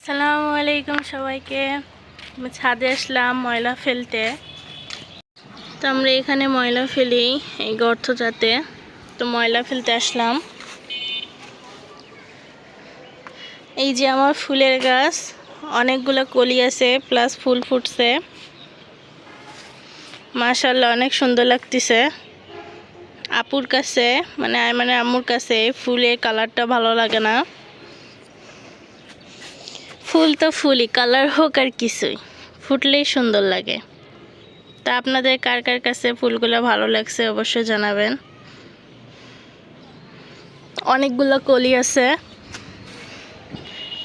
আসসালামু আলাইকুম সবাইকে। ছাদে আসলাম ময়লা ফেলতে। তো আমরা এখানে ময়লা ফেলি এই গর্তটাতে। তো ময়লা ফেলতে আসলাম। এই যে আমার ফুলের গাছ, অনেকগুলো কলি আছে প্লাস ফুল ফুটছে। মাশাল্লাহ অনেক সুন্দর লাগতেছে। আপুর কাছে মানে মানে আম্মুর কাছে ফুলের কালারটা ভালো লাগে না। ফুল তো ফুলই, কালার হোক আর কিছুই। ফুটলেই সুন্দর লাগে। তা আপনাদের কার কার কাছে ফুলগুলো ভালো লাগছে অবশ্যই জানাবেন। অনেকগুলো কলি আছে,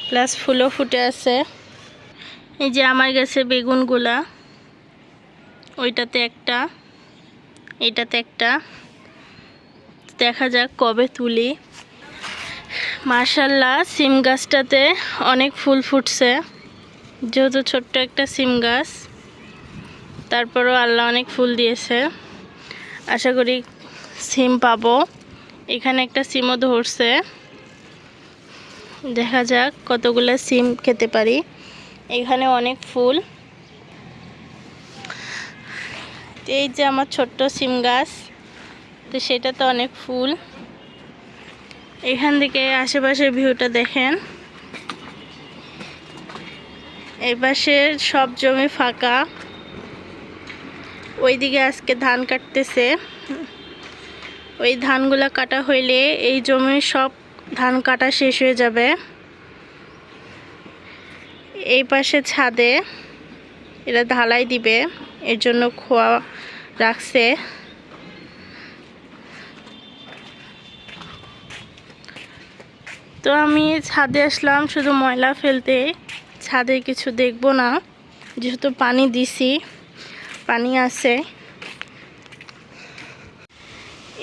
প্লাস ফুলও ফুটে আছে। এই যে আমার কাছে বেগুনগুলা, ওইটাতে একটা, এটাতে একটা। দেখা যাক কবে তুলি। মার্শাল্লাহ সিম গাছটাতে অনেক ফুল ফুটছে। যেহেতু ছোট্ট একটা সিম গাছ, তারপরও আল্লাহ অনেক ফুল দিয়েছে। আশা করি সিম পাবো। এখানে একটা সিমও ধরছে। দেখা যাক কতগুলো সিম খেতে পারি। এখানে অনেক ফুল। এই যে আমার ছোট্ট সিম গাছ, তো সেটা তো অনেক ফুল। এখান থেকে আশেপাশের ভিউটা দেখেন। এই পাশে সব জমি ফাঁকা। ওইদিকে আজকে ধান কাটতেছে। ওই ধানগুলা কাটা হইলে এই জমির সব ধান কাটা শেষ হয়ে যাবে। এই পাশে ছাদে এরা ঢালাই দিবে, এর জন্য খোয়া রাখছে। তো আমি ছাদে আসলাম শুধু ময়লা ফেলতে। ছাদে কিছু দেখব না, যেহেতু পানি দিছি, পানি আছে।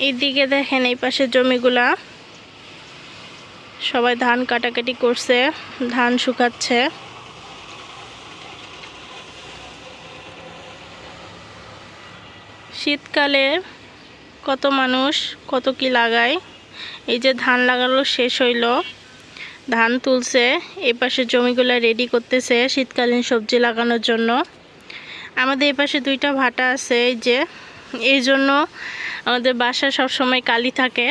এইদিকে দেখেন এই পাশের জমিগুলা। সবাই ধান কাটাকাটি করছে, ধান শুকাচ্ছে। শীতকালে কত মানুষ কত কি লাগায়। এই যে ধান লাগানো শেষ হইল। ধান তুলছে এই পাশে জমিগুলো রেডি করতেছে শীতকালীন সবজি লাগানোর জন্য। আমাদের এই পাশে দুইটা ভাটা আছে, এই যে। এই জন্য আমাদের বাসা সব সময় কালি থাকে,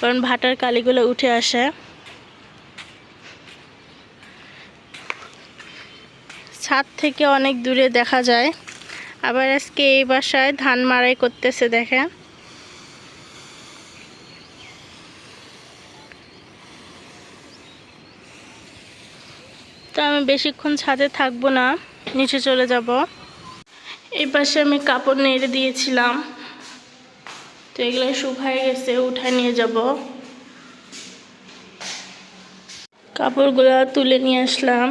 কারণ ভাটার কালিগুলো উঠে আসে। ছাদ থেকে অনেক দূরে দেখা যায়। আবার আজকে এই বাসায় ধান মারাই করতেছে, দেখেন। তো আমি বেশিক্ষণ ছাদে থাকব না, নিচে চলে যাব। এই পাশে আমি কাপড় নেড়ে দিয়েছিলাম। তো এগুলো শুকায় গেছে উঠায় নিয়ে যাব। কাপড়গুলো তুলে নিয়ে আসলাম।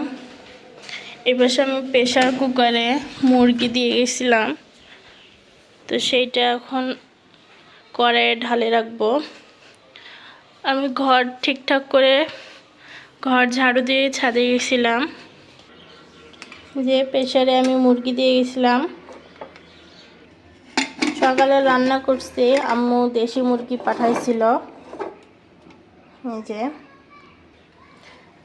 পাশে আমি প্রেশার কুকারে মুরগি দিয়ে গেছিলাম। তো সেইটা এখন কড়াইয়ে ঢালে রাখব। আমি ঘর ঠিকঠাক করে ঘর ঝাড়ু দিয়ে ছাদে গেছিলাম। যে প্রেশারে আমি মুরগি দিয়ে গেছিলাম। সকালে রান্না করতে আম্মু দেশি মুরগি পাঠাইছিল। যে।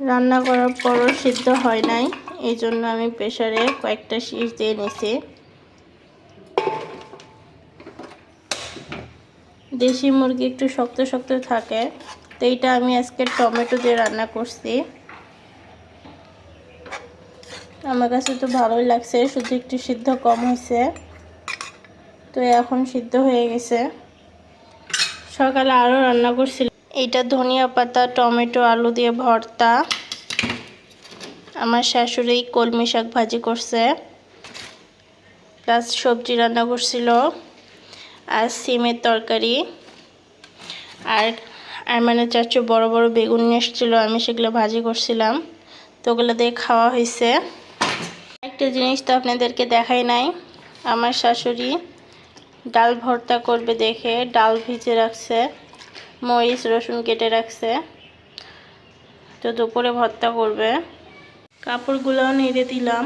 রান্না করার পরও সিদ্ধ হয় নাই এই জন্য আমি প্রেশারে কয়েকটা শীষ দিয়ে নিছি। দেশি মুরগি একটু শক্ত শক্ত থাকে। তো এইটা আমি আজকে টমেটো দিয়ে রান্না করছি। আমার কাছে তো ভালোই লাগছে, শুধু একটু সিদ্ধ কম হয়েছে। তো এখন সিদ্ধ হয়ে গেছে। সকালে আরও রান্না করছিল এইটা ধনিয়া পাতা, টমেটো, আলু দিয়ে ভর্তা। আমার শাশুড়ি কলমি শাক ভাজি করছে। প্লাস সবজি রান্না করছিল। আর সিমের তরকারি। আর আর মানে চাচু বড় বড় বেগুন নিয়ে এসেছিল, আমি সেগুলো ভাজি করছিলাম। তো ওগুলো দিয়ে খাওয়া হয়েছে। একটা জিনিস তো আপনাদেরকে দেখাই নাই, আমার শাশুড়ি ডাল ভর্তা করবে দেখে, ডাল ভিজে রাখছে, মরিচ, রসুন কেটে রাখছে। তো দুপুরে ভর্তা করবে। কাপড়গুলোও নেড়ে দিলাম।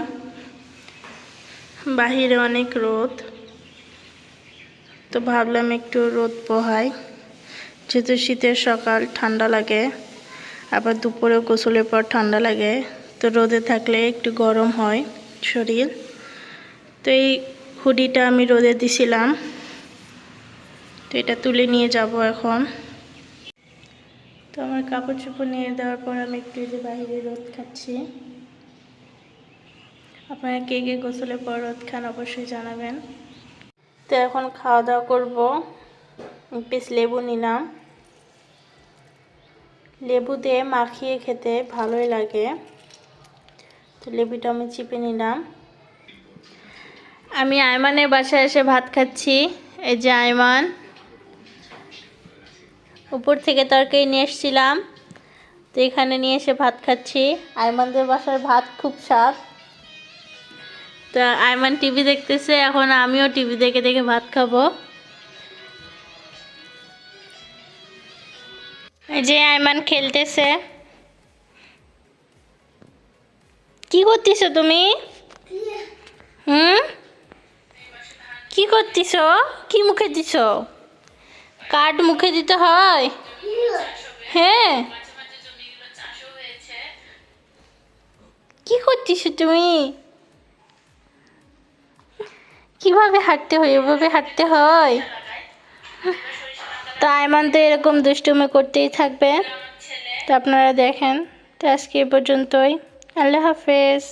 বাহিরে অনেক রোদ। তো ভাবলাম একটু রোদ পোহাই। যেহেতু শীতের সকাল, ঠান্ডা লাগে, আবার দুপুরে গোসলের পর ঠান্ডা লাগে, তো রোদে থাকলে একটু গরম হয় শরীর। তো এই হুডিটা আমি রোদে দিছিলাম, তো এটা তুলে নিয়ে যাব এখন। তো আমার কাপড় চোপড় নিয়ে দেওয়ার পর আমি একটু যে বাইরে রোদ খাচ্ছি। আপনারা কে কে গোসলের পর রোদ খান অবশ্যই জানাবেন। তো এখন খাওয়া দাওয়া করব। পিস লেবু নিলাম। লেবু দিয়ে মাখিয়ে খেতে ভালোই লাগে। তো লেবুটা আমি চিপে নিলাম। আমি আয়মানের বাসায় এসে ভাত খাচ্ছি। এই যে আয়মান। উপর থেকে তরকারি নিয়ে এসেছিলাম। তো এখানে নিয়ে এসে ভাত খাচ্ছি। আয়মানদের বাসার ভাত খুব স্বাদ। তো আয়মান টিভি দেখতেছে, এখন আমিও টিভি দেখে দেখে ভাত খাব। যে আয়মান খেলতেছে। কি করতেছো তুমি? হুম? কি করতেছ? কি মুখে দিছ? কাঠ মুখে দিতে হয়? হ্যাঁ। কি করতেছ তুমি? কীভাবে হাঁটতে হয়? এভাবে হাঁটতে হয়? তো আয়মান তো এরকম দুষ্টুমি করতেই থাকবে। তো আপনারা দেখেন, তো আজকে পর্যন্তই। আল্লাহ হাফেজ।